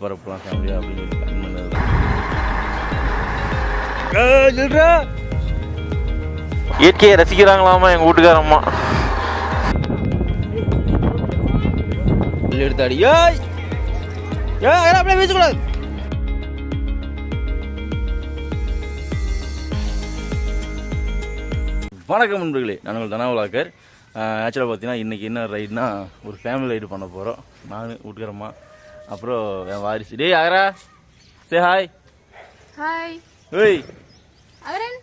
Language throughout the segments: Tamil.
வால்பாறை போகலாம் ஃபேமிலியாக அப்படின்னு சொல்லி பிளான் பண்ணது. இயற்கையை ரசிக்கிறாங்களாமா எங்கள் வீட்டுக்காரம்மா எடுத்து அடி ஏய்! ஏய் அப்படியே வீசக்கூடாது. வணக்கம் நண்பர்களே நான் உங்கள் தனாவலாக்கர் ஆக்சுவலாக பார்த்தீங்கன்னா இன்றைக்கி என்ன ரைடுனா ஒரு ஃபேமிலி ரைடு பண்ண போகிறோம் நான் வீட்டுக்காரம்மா அப்புறம் என் வாரிசு. டேய் ஆகரா சே ஹாய் ஹாய் ஏய் அவரன்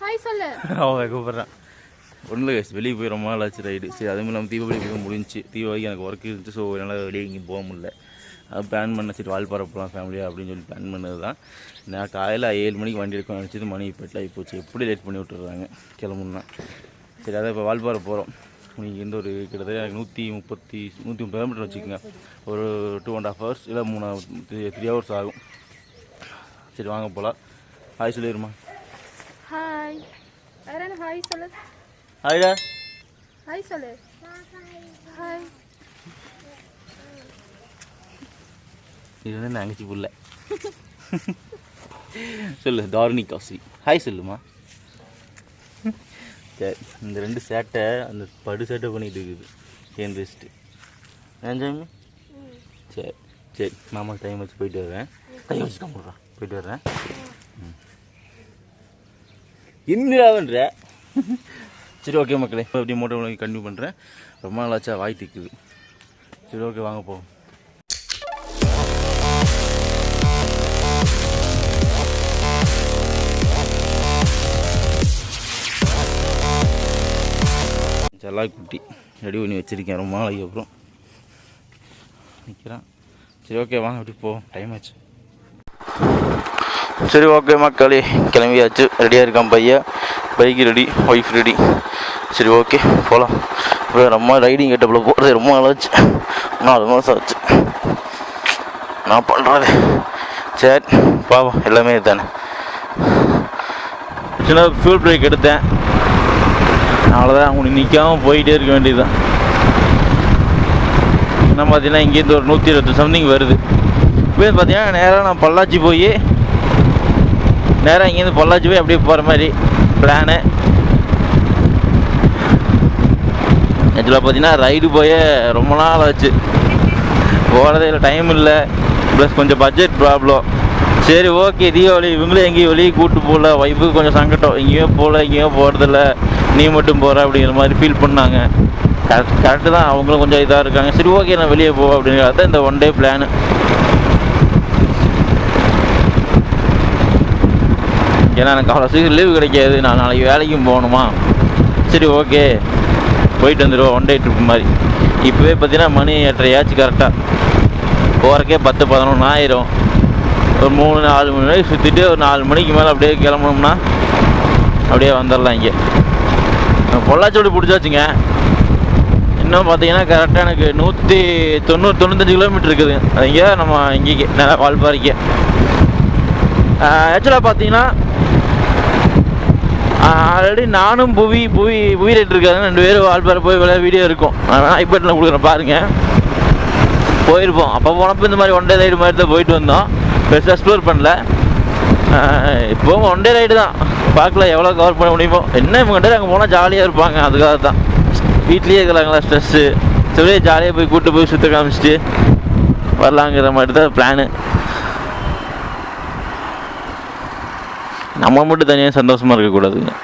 ஹாய் சொல்லு. அவன் கூப்பிட்றான். ஒன்றும் இல்லை வெளியே போய் ரொம்ப நாள் ஆச்சு ரைடு சரி அதுவும் இல்லாமல் தீபாவளி போய் முடிஞ்சுச்சு. தீபாவளிக்கு எனக்கு ஒர்க் இருந்துச்சு ஸோ என்னால் வெளியே எங்கேயும் போக முடியல. அது பிளான் பண்ண சரி வால்பாறை போகலாம் ஃபேமிலியாக அப்படின்னு சொல்லி பிளான் பண்ணது தான் நான் காலையில் ஏழு மணிக்கு வண்டி எடுக்கணும் நினச்சது மணி இப்போ ஆகி போச்சு. எப்படி லேட் பண்ணி விட்டுறாங்க கிளம்புனா சரி அதான் இப்போ வால்பாறை போகிறோம் நீங்கள் இந்த ஒரு கிட்டத்தட்ட நூற்றி முப்பத்தி நூற்றி முப்பது கிலோமீட்டர் வச்சுக்கோங்க. ஒரு டூ அண்ட் ஹாஃப் ஹவர்ஸ் இல்லை மூணு த்ரீ ஹவர்ஸ் ஆகும். சரி வாங்க போகலாம் ஹாய் சொல்லிடுமா ஹாய் அவரன் ஹாய் சொல்லு. ஹாய்டா ஹாய் சொல்லு. ஹாய் இது வந்து தங்கச்சி புள்ள சொல்லு தாரணி காசி. ஹாய் சொல்லுமா. இந்த ரெண்டு சேட்டை அந்த படு சேட்டை பண்ணிட்டு இருக்குது. ஏன் பெஸ்ட்டு ஏஞ்சாமி சரி சரி மாமா டைம் வச்சு போயிட்டு வரேன். கை வச்சு போடுறான் போயிட்டு வர்றேன் ம். சரி ஓகே மக்களே. இப்போ அப்படியே மோட்டோ கண்டினியூ பண்ணுறேன் ரொம்ப நாளாச்சா வாய் திக்குது. சரி ஓகே வாங்க போவோம். செல்லாய் ரெடி பண்ணி வச்சுருக்கேன். ரொம்ப நாளைக்கு அப்புறம். நிற்கிறான் சரி ஓகே வாங்க அப்படி போவோம் டைம் ஆச்சு. சரி ஓகே மக்களே கிளம்பியாச்சு. ரெடியாக இருக்கான் பையன். பைக் ரெடி ஒய்ஃப் ரெடி சரி ஓகே போகலாம் அப்புறம் ரொம்ப ரைடிங் கெட்டப்பில் போகிறது ரொம்ப நாளாச்சு நாலு மாதம் ஆச்சு. நான் பண்ணுறது சரி பாவம் எல்லாமே தானே சின்ன ஃபியூல் பிரேக் எடுத்தேன். அவ்வளோதான் அவங்க நிற்காம போயிட்டே இருக்க வேண்டியதுதான். என்ன பார்த்தீங்கன்னா இங்கேருந்து ஒரு நூற்றி இருபது சம்திங் வருது. இப்போ பார்த்தீங்கன்னா நேராக நான் பொள்ளாச்சி போய் நேராக இங்கேருந்து பொள்ளாச்சி போய் அப்படியே போகிற மாதிரி பிளானு ஆக்சுவலாக பார்த்தீங்கன்னா ரைடு போய் ரொம்ப நாள் ஆச்சு. போகிறதே இல்லை டைம் இல்லை. ப்ளஸ் கொஞ்சம் பட்ஜெட் ப்ராப்ளம் சரி ஓகே தீபாவளி இவங்களே எங்கேயும் வெளியே கூப்பிட்டு போகல. ஒய்ஃபுக்கு கொஞ்சம் சங்கடம். எங்கேயும் போகல எங்கேயும் போகிறதில்ல நீ மட்டும் போகிற அப்படிங்கிற மாதிரி ஃபீல் பண்ணாங்க. கரெக்ட் கரெக்டு தான். அவங்களும் கொஞ்சம் இதாக இருக்காங்க. சரி ஓகே நான் வெளியே போ அப்படிங்கிறது தான் இந்த ஒன் டே பிளானு ஏன்னா எனக்கு அவ்வளோ சீக்கிரம் லீவு கிடைக்காது. நான் நாளைக்கு வேலைக்கும் போகணுமா? சரி ஓகே போயிட்டு வந்துடுவோம் ஒன் டே ட்ரிப் மாதிரி. இப்போவே பார்த்தீங்கன்னா மணி எட்டரையாச்சு கரெக்டாக போகிறக்கே பத்து பதினொன்று ஆயிரும். ஒரு மூணு நாலு மணி வரைக்கும் சுற்றிட்டு ஒரு நாலு மணிக்கு மேலே அப்படியே கிளம்பணும்னா அப்படியே வந்துடலாம் இங்கே. பொள்ளாச்சோடி பிடிச்சாச்சுங்க. இன்னும் பார்த்தீங்கன்னா கரெக்டாக எனக்கு நூற்றி தொண்ணூறு தொண்ணூத்தஞ்சு கிலோமீட்டர் இருக்குது. இங்கே நம்ம இங்கே நல்லா வால்பாறைக்கு. ஆக்சுவலாக பார்த்தீங்கன்னா ஆல்ரெடி நானும் புவி புவி புவி ரேட் இருக்காங்க ரெண்டு பேரும் வால்பாறை போய் விளையா வீடியோ இருக்கும். ஆனால் ஐபேட்டில் கொடுக்குறேன் பாருங்கள் போயிருப்போம். அப்போ போனப்போ இந்த மாதிரி ஒன் டே ரைடு மாதிரி தான் போயிட்டு வந்தோம். பெருசாக எக்ஸ்ப்ளோர் பண்ணல. இப்போவும் ஒன் டே ரைடு தான். பார்க்கல எவ்வளோ கவர் பண்ண முடியுமோ. என்ன இவங்க அங்கே போனால் ஜாலியாக இருப்பாங்க அதுக்காக தான். வீட்லேயே இருக்கிறாங்களா ஸ்ட்ரெஸ்ஸு சரி ஜாலியாக போய் கூப்பிட்டு போய் சுற்ற காமிச்சிட்டு வரலாங்கிற மாதிரி தான் பிளானு நம்ம மட்டும் தனியாக சந்தோஷமாக இருக்கக்கூடாதுங்க.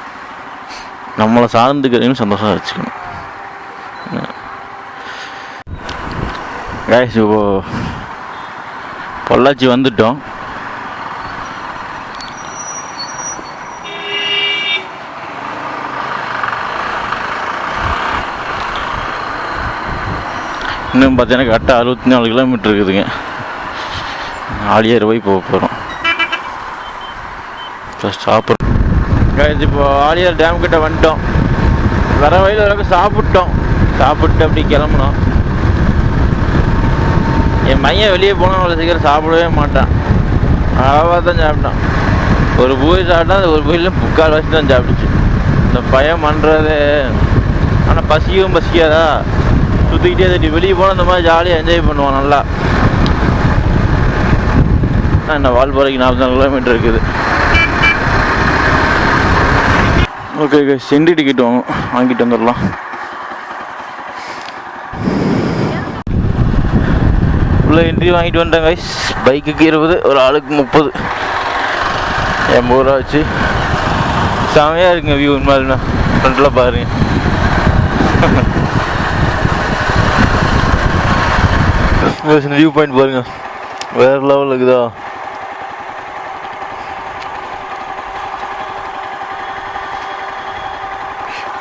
நம்மளை சார்ந்துக்கிறவங்க சந்தோஷமாக வச்சுக்கணும். காய்ஸ் இப்போது பொள்ளாச்சி வந்துட்டோம். இன்னும் பார்த்தீங்கன்னா கரெக்டாக அறுபத்தி நாலு கிலோமீட்டர் இருக்குதுங்க. ஆலியார் போய் போக போகிறோம் சாப்பிட்றோம். guys இப்போ ஆலியார் டேம் கிட்ட வந்துட்டோம். வர வழியில் வரைக்கும் சாப்பிட்டோம். சாப்பிட்டு அப்படி கிளம்புனோம். என் மையன் வெளியே போனால் அவ்வளோ சீக்கிரம் சாப்பிடவே மாட்டான். அளவாக தான் சாப்பிட்டான். ஒரு பூரி சாப்பிட்டா அந்த ஒரு பூரியில் முக்கால் வச்சு தான் சாப்பிட்டுச்சு. இந்த பயம் பண்ணுறது ஆனால் பசியும் பசிக்காதா? சுற்றிக்கிட்டே தட்டி வெளியே போனால் இந்த மாதிரி ஜாலியாக என்ஜாய் பண்ணுவான் நல்லா. என்ன வால்பாறைக்கு நாற்பது கிலோமீட்டர் இருக்குது. ஓகே ஓகே சென்டி டிக்கெட் வாங்க வாங்கிட்டு வந்துடலாம். உள்ள என்ட்ரி வாங்கிட்டு வந்துட்டேன் கைஸ் பைக்குக்கு இருபது ஒரு ஆளுக்கு முப்பது. எண்பது ரூபா வச்சு. செமையாக இருக்குங்க வியூ உண்மையாலுமே. ஃப்ரண்ட்டில் பாருங்க வியூ பாயிண்ட் பாருங்க வேற லெவல் இருக்குதா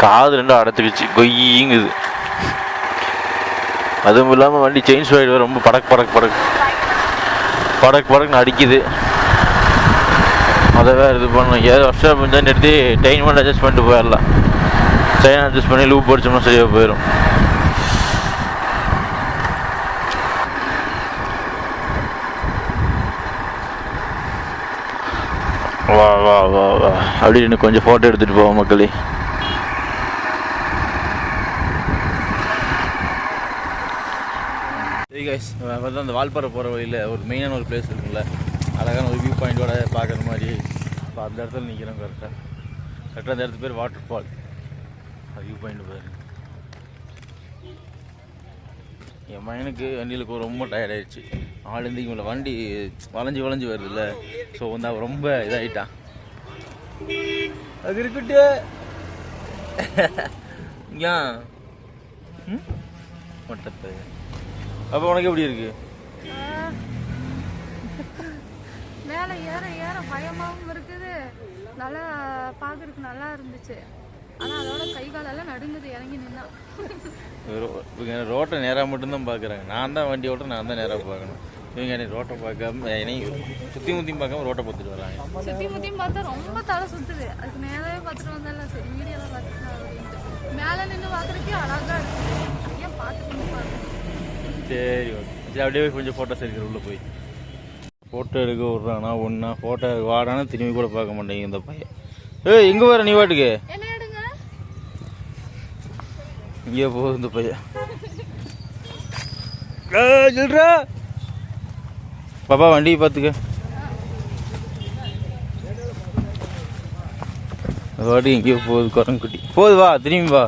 காது ரெண்டும் அடைச்சிக்கிச்சு கொய்யுங்குது. அதுவும் இல்லாமல் வண்டி செயின் ஸ்வைடு ரொம்ப படக் படக் படக். படக் படக்குன்னு அடிக்குது. அதை வேறு இது பண்ணணும். ஏதாவது ஒர்க் இருந்தால் நிறுத்தி டைன் மட்டும் அட்ஜஸ்ட் பண்ணிட்டு போயிடலாம். செயின் அட்ஜஸ்ட் பண்ணி லூப் படிச்சோம்னா சரியாக போயிடும் வா வா அப்படின்னு கொஞ்சம் ஃபோட்டோ எடுத்துகிட்டு போவோம் மக்களே. சரி கைஸ் வந்து அந்த வால்பாறை போகிற வழியில் ஒரு மெயினான ஒரு பிளேஸ் இருக்குல்ல அழகான ஒரு வியூ பாயிண்டோட பார்க்குற மாதிரி. இப்போ அந்த இடத்துல நிற்கிறோம் கரெக்டாக கரெக்டாக அந்த இடத்து பேர் வாட்டர் ஃபால் அது வியூ பாயிண்ட் பாருங்க என் பையனுக்கு வண்டியில் ரொம்ப டயர்ட் ஆயிடுச்சு. ஆளுந்து இவங்கள வண்டி வளைஞ்சு வளைஞ்சு வருதுல்ல. ஸோ வந்து அவன் ரொம்ப இதாகிட்டான் அது இருக்கட்டு ஏன் ம்? மட்டத்தை அப்போ உனக்கு எப்படி இருக்கு? மேலே ஏற ஏற பயமாகவும் இருக்குது. நல்லா பார்க்கறதுக்கு நல்லா இருந்துச்சு. ஆனால் அதோட கை காலெல்லாம் நடுங்குது இறங்கி நின்னா. ரோட்டை நேராக மட்டும்தான் பார்க்குறாங்க நான் தான் வண்டி ஓட்ட நான் தான் நேராக பார்க்கணும் இவங்க என்னை ரோட்டை பார்க்காம என்னையும் சுற்றி முற்றியும் பார்க்காம ரோட்டை பார்த்துட்டு வராங்க. சுற்றி முற்றியும் பார்த்தா ரொம்ப தலை சுத்துது. அதுக்கு நேராவே பார்த்துட்டு வந்தால சரி வீடியோலாம் பார்த்துட்டு மேலே நின்று பார்க்குறதுக்கே அழகா இருக்கு. ஏன் பார்த்துட்டு சரி ஓகே. சரி அப்படியே போய் கொஞ்சம் ஃபோட்டோஸ் எடுக்கிற உள்ளே போய். ஃபோட்டோ எடுக்க விட்றானா ஒன்றா ஃபோட்டோ வாடானா திரும்பி கூட பார்க்க மாட்டேங்க இந்த பையன். ஏய் எங்கே வர நீ வாட்டுக்கு இங்கே போகுது இந்த பையன். சொல்றா பாப்பா வண்டியை பார்த்துக்க. வாடி எங்கேயோ போகுது குரங்குட்டி. போகுது வா திரும்பி வா.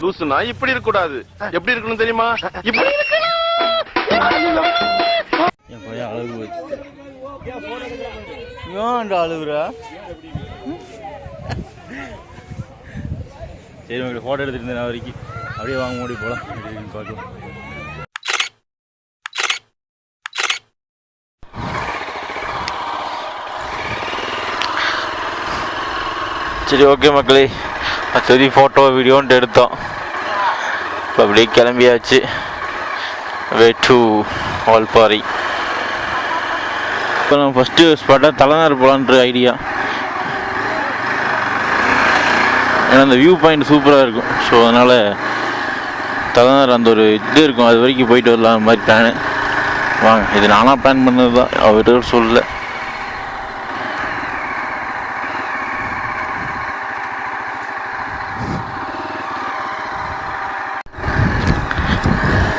லூசுனா இப்படி இருக்க கூடாது எப்படி இருக்கணும் தெரியுமா? இப்படி என் பையன் அழுகு அழுகுறா? சரி உங்களுக்கு ஃபோட்டோ எடுத்துட்டு இருந்தேன் வரைக்கும். அப்படியே வாங்க ஓடி போகலாம் பார்க்கலாம் சரி ஓகே மக்களே. சரி ஃபோட்டோ வீடியோன்ட்டு எடுத்தோம். இப்போ அப்படியே கிளம்பியாச்சு. வே டு வால்பாறை இப்போ நம்ம ஃபஸ்ட்டு ஸ்பாட்டாக தலைநகர் போகலான்ற ஐடியா ஏன்னா அந்த வியூ பாயிண்ட் சூப்பராக இருக்கும். ஸோ அதனால் தலைநகர் அந்த ஒரு இது இருக்கும். அது வரைக்கும் போயிட்டு வரலாம் அந்த மாதிரி பிளானு வாங்க இது நானாக பிளான் பண்ணது தான் அவர்கிட்ட சொல்லல.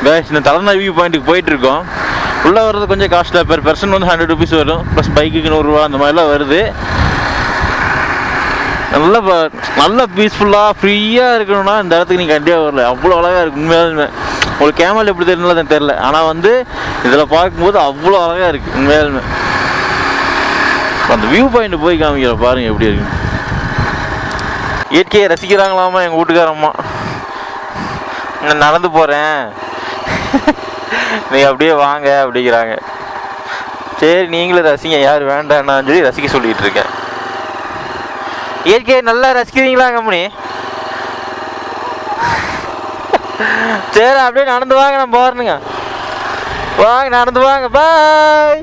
பேஸ் இந்த தலைநகர் வியூ பாயிண்ட்டுக்கு போயிட்டு இருக்கோம். உள்ளே வர்றது கொஞ்சம் காஸ்ட்லியாக பெர் பர்சன் வந்து ஹண்ட்ரட் ருபீஸ் வரும். ப்ளஸ் பைக்குக்கு நூறுரூவா அந்த மாதிரிலாம் வருது. நல்ல ப- நல்ல பீஸ்ஃபுல்லாக ஃப்ரீயாக இருக்கணும்னா இந்த இடத்துக்கு நீங்கள் கண்டிப்பாக வரல. அவ்வளோ அழகாக இருக்கு உண்மையாலுமே. உங்களுக்கு கேமரா எப்படி தெரியல எனக்கு தெரில ஆனால் வந்து இதில் பார்க்கும்போது அவ்வளோ அழகாக இருக்குது உண்மையாலுமே. அந்த வியூ பாயிண்ட் போய் காமிக்கிற பாருங்கள் எப்படி இருக்கு. இயற்கையை ரசிக்கிறாங்களாமா எங்கள் வீட்டுக்காரம்மா நான் நடந்து போகிறேன் நீ அப்படியே வாங்க அப்படிங்கிறாங்க. சரி நீங்களும் ரசிங்க. யார் வேண்டாம்னு சொல்லி ரசிக்க சொல்லிகிட்டு இருக்கேன். இயற்கையை நல்லா ரசிக்கிறீங்களா கம்பெனி சரி அப்படியே நடந்து வாங்க நான் போறேனுங்க. வாங்க நடந்து வாங்க பாய்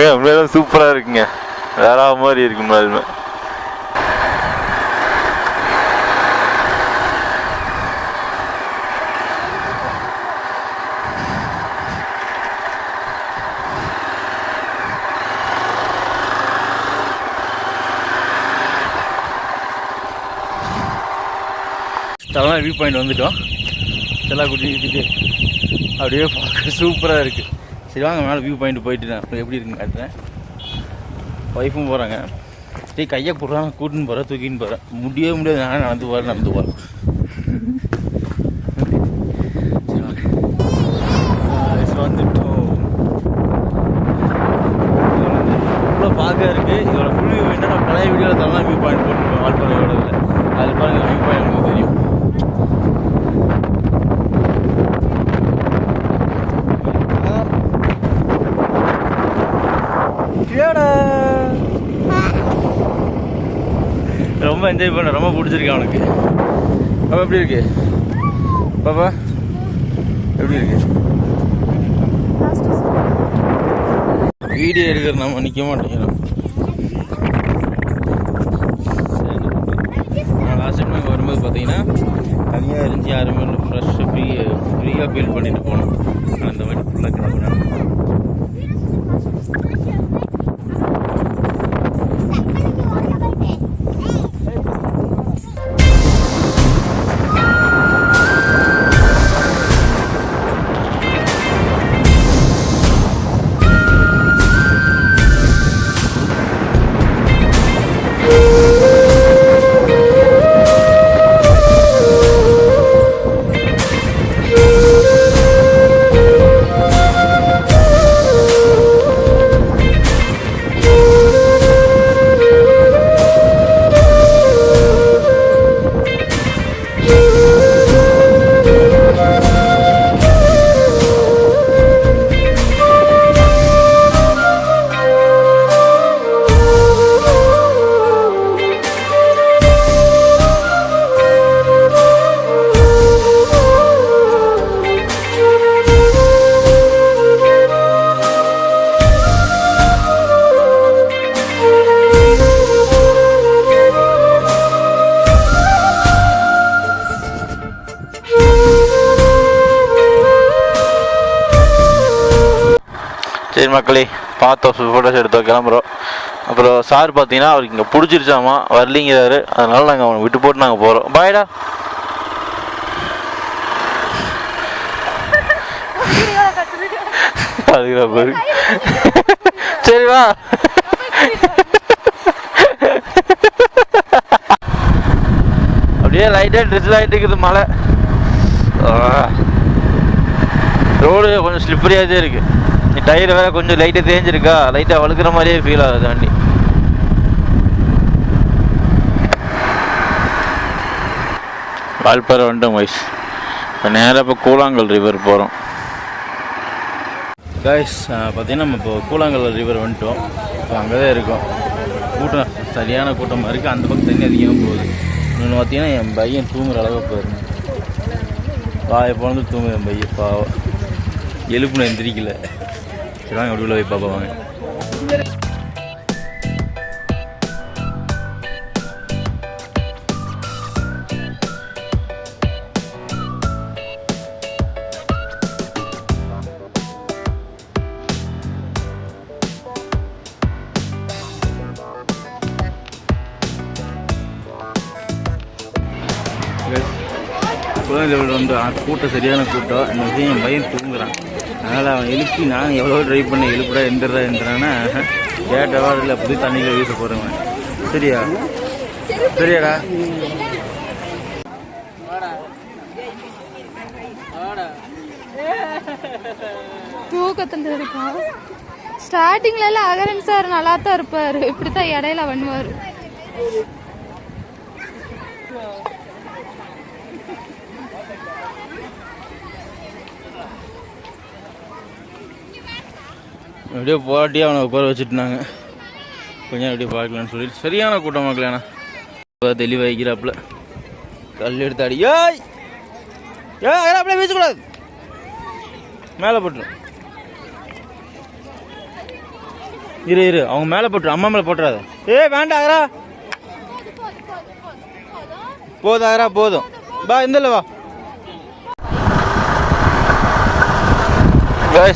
ஏ சூப்பராக இருக்குங்க. வேற மாதிரி இருக்கு உண்மையாலுமே அதெல்லாம் வியூ பாயிண்ட் வந்துட்டோம். செல்லாகுட்டி இருக்குது அப்படியே பார்க்க சூப்பராக இருக்குது சரி வாங்க மேலே வியூ பாயிண்ட் போயிட்டு நான் எப்படி இருக்குன்னு காட்டுறேன். ஒய்ஃபும் போகிறாங்க சரி கையை போடுறான் கூட்டின்னு போகிறேன் தூக்கின்னு போகிறேன் முடியவே முடியாது. நானே நடந்து போகிறேன் நடந்து போகிறேன் சரி வாங்க Guys, வந்துட்டோம் இவ்வளோ பார்க்க இருக்கு இதோட ஃபுல் வியூ என்ன நான் பழைய வீடியோவில் தரலாம் வியூ பாயிண்ட் போட்டுருப்பேன் வால்பாறையோட இதில் அது பாருங்க வியூ பாயிண்ட் உங்களுக்கு தெரியும் ரொம்ப என்ஜாய் பண்ண ரொம்ப பிடிச்சிருக்கு அவனுக்கு. பாப்பா எப்படி இருக்கு? பாப்பா எப்படி இருக்கு? வீடியோ எடுக்கிற நம்ம நிற்க மாட்டேங்கிறோம். நான் லாஸ்ட் டைம் வரும்போது பார்த்தீங்கன்னா தனியாக இருந்துச்சு யாருமே ஃப்ரெஷ்ஷாக ஃப்ரீ ஃப்ரீயாக ஃபீல் பண்ணிட்டு போனோம். சரி மக்களே பார்த்தோம் ஃபோட்டோஸ் எடுத்தோம் கிளம்புறோம் அப்புறம் சார் பார்த்தீங்கன்னா அவருக்கு இங்கே பிடிச்சிருச்சாமா வரலிங்கிறாரு. அதனால நாங்கள் அவனை விட்டு போட்டு நாங்கள் போகிறோம் பாய்டா அதுக்கு பாரு சரி வா. அப்படியே லைட்டாக ட்ரிஸ் ஆகிட்டு இருக்குது மழை. ரோடு கொஞ்சம் ஸ்லிப்பரியாகவே இருக்கு. டயர் வேற கொஞ்சம் லைட்டாக தேஞ்சிருக்கா. லைட்டாக வழுக்கிற மாதிரியே ஃபீல் ஆகுது வண்டி. வால்பாறை வந்துட்டோம் வயசு இப்போ நேராக இப்போ கூழாங்கல் ரிவர் போகிறோம் கைஸ் பார்த்தீங்கன்னா நம்ம இப்போ கூழாங்கல் ரிவர் வந்துட்டோம். இப்போ அங்கே தான் இருக்கோம். கூட்டம் சரியான கூட்டமாக இருக்குது அந்த பக்கம் தண்ணி அதிகமாக போகுது. இன்னொன்று பார்த்தீங்கன்னா என் பையன் தூங்குற அளவுக்கு போயிருந்தேன் வாயை பிறந்து தூங்குது என் பையன். பாவம். எலுப்புன எந்திரிக்கல. சரி வாங்க அப்படி போய் பாப்பா வாங்க குழந்தை வந்து கூட்டம் சரியான கூட்டம். இந்த விஷயம் என் பையன் தூங்குறான். அதனால் அவன் எழுப்பி நான் எவ்வளோ ட்ரை பண்ண எழுப்புடா எந்திரா எந்திரான்னா கேட்டவா இல்லை புது தண்ணியில் வீச போகிறவன் சரியா? சரியாடா. தூக்கத்தில் இருக்கான் ஸ்டார்டிங்ல எல்லாம் அகரன் சார் நல்லா தான் இருப்பாரு. இப்படித்தான் இடையில பண்ணுவாரு. அப்படியே போராட்டி அவனை உட்கார வச்சுட்டுனாங்க. கொஞ்சம் அப்படியே பார்க்கலான்னு சொல்லிட்டு. சரியான கூட்டம் மக்களாண்ணா தெளிவாக வைக்கிறாப்புல. கல் எடுத்து அடி. ஏய்! ஏய் அப்படியே வீசக்கூடாது. மேலே போட்டுரும் இரு இரு. அவங்க மேலே போட்டுரு. அம்மா மேலே போட்டுறாத. ஏய் வேண்டாம் அகரா. போதும் அகரா போதும். பா இந்த வா.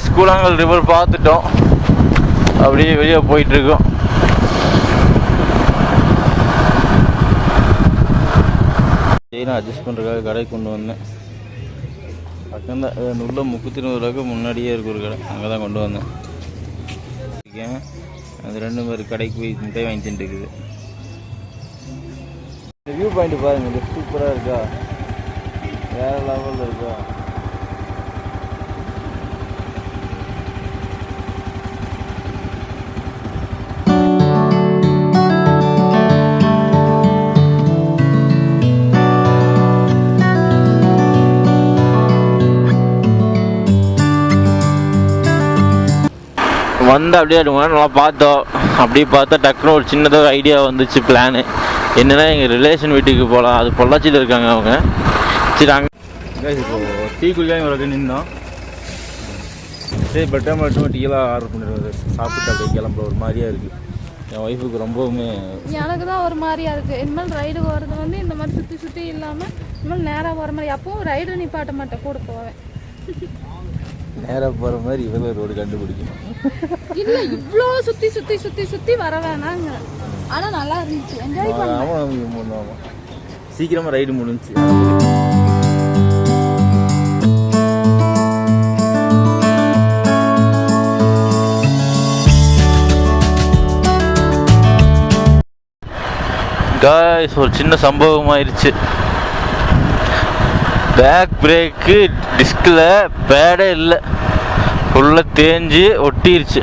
ஸ்கூலாங்கல் ரிவர் பார்த்துட்டோம். அப்படியே வெளியே போயிட்டு இருக்கோம் பையனை அட்ஜஸ்ட் பண்ணுறதுக்காக கடைக்கு கொண்டு வந்தேன். பக்கம் தான் உள்ள முப்பத்தி ரூபாய்க்கு முன்னாடியே இருக்கு ஒரு கடை. அங்கே தான் கொண்டு வந்தேன். அது ரெண்டு பேர் கடைக்கு போய் முட்டை வாங்கி தின்ட்டு இருக்குது. வியூ பாயிண்ட் பாருங்க சூப்பராக இருக்கா? வேற லெவலில் இருக்கா? வந்து அப்படியே நல்லா பார்த்தோம். அப்படியே பார்த்தா டக்குனு ஒரு சின்னதாக ஒரு ஐடியா வந்துச்சு பிளானு என்னன்னா எங்கள் ரிலேஷன் வீட்டுக்கு போகலாம் அது பொள்ளாச்சியில் இருக்காங்க அவங்க. சரி அங்கே இப்போ டீ குடிக்காம ஒரு நின்றோம் சரி பட் டைம் மட்டும் டீலாம் ஆர்டர் பண்ணிடுவது சாப்பிட்டு அப்படியே கிளம்புற ஒரு மாதிரியா இருக்குது என் ஒய்ஃபுக்கு ரொம்பவுமே எனக்கு தான் ஒரு மாதிரியா இருக்கு. இனிமேல் ரைடு போகிறது வந்து இந்த மாதிரி சுற்றி சுற்றி இல்லாமல் இனிமேல் நேராக போகிற மாதிரி. அப்பவும் ரைடு நிப்பாட்ட மாட்டேன் கூட போவேன். நேராக போகிற மாதிரி இவ்வளோ ரோடு கண்டுபிடிக்கணும். இல்லை இவ்வளோ சுற்றி சுற்றி சுற்றி சுற்றி வர வேணாங்க. ஆனால் நல்லா இருந்துச்சு. என்ஜாய் பண்ண. ஆமாம் ஆமாம் சீக்கிரமாக ரைடு முடிஞ்சுச்சு. காய்ஸ் ஒரு சின்ன சம்பவம் ஆயிடுச்சு பேக் பிரேக்கு டிஸ்கில் பேடே இல்லை. ஃபுல்லாக தேஞ்சு ஒட்டிருச்சு.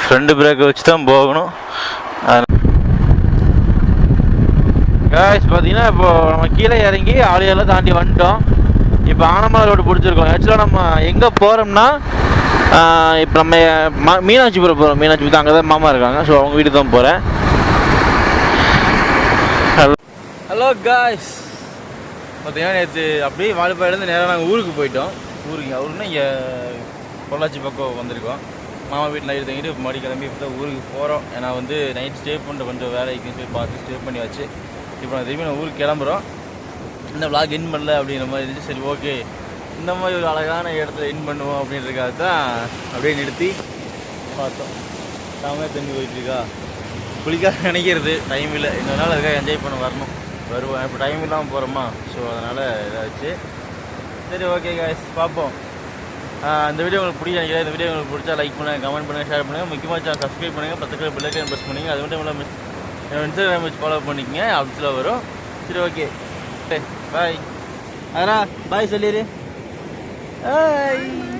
ஃப்ரண்ட் பிரேக்கை வச்சு தான் போகணும். காய்ஸ் பார்த்தீங்கன்னா இப்போ நம்ம கீழே இறங்கி ஆளியெல்லாம் தாண்டி வந்துட்டோம். இப்போ ஆனமலை ரோடு பிடிச்சிருக்கோம். ஆக்சுவலாக நம்ம எங்கே போகிறோம்னா இப்போ நம்ம மீனாட்சிபுரம் போகிறோம் மீனாட்சிபுரம் அங்கே தான் மாமா இருக்காங்க. ஸோ அவங்க வீட்டுக்கு தான் போகிறேன் ஹலோ ஹலோ காய்ஸ் பார்த்தீங்கன்னா நேற்று அப்படியே வாழைப்பாடிலேருந்து நேராக நாங்கள் ஊருக்கு போயிட்டோம். ஊருக்கு ஊருன்னா இங்கே பொள்ளாச்சி பக்கம் வந்திருக்கோம். மாமா வீட்டில் நைட்டு தங்கிட்டு இப்போ கிளம்பி இப்போ தான் ஊருக்கு போகிறோம் ஏன்னா வந்து நைட் ஸ்டே பண்ணுற கொஞ்சம் வேலைக்கு போய் பார்த்து ஸ்டே பண்ணி வச்சு இப்போ நான் திரும்பி நான் ஊருக்கு கிளம்புறோம். இந்த விளாக் இன் பண்ணல அப்படிங்கிற மாதிரி இருந்துச்சு. சரி ஓகே இந்த மாதிரி ஒரு அழகான இடத்துல இன் பண்ணுவோம் அப்படின்றதுக்காக தான் அப்படியே நிறுத்தி பார்த்தோம். தாமே தண்ணி போயிட்டுருக்கா குளிக்காக நினைக்கிறது. டைம் இல்லை. இன்னொரு நாள் அதுக்காக என்ஜாய் பண்ண வரணும். வருவோம். இப்போ டைம் இல்லாமல் போகிறோமா ஸோ அதனால் இதாச்சு. சரி ஓகே காய்ஸ் பார்ப்போம். இந்த வீடியோ உங்களுக்கு பிடிக்கும் நினைக்கிறேன். இந்த வீடியோ உங்களுக்கு பிடிச்சா லைக் பண்ணுங்கள் கமெண்ட் பண்ணுங்கள் ஷேர் பண்ணுங்கள் முக்கியமாக சேனல் சப்ஸ்கிரைப் பண்ணுங்கள் பக்கத்தில் பிள்ளைக்கு ப்ரெஸ் பண்ணுங்க. அது மட்டும் இல்லாமல் இன்ஸ்டாகிராம் வச்சு ஃபாலோ பண்ணிக்கங்க. ஆஃபீஸில் வரும். சரி ஓகே பாய் அதனால் பாய் சொல்லிடு பாய்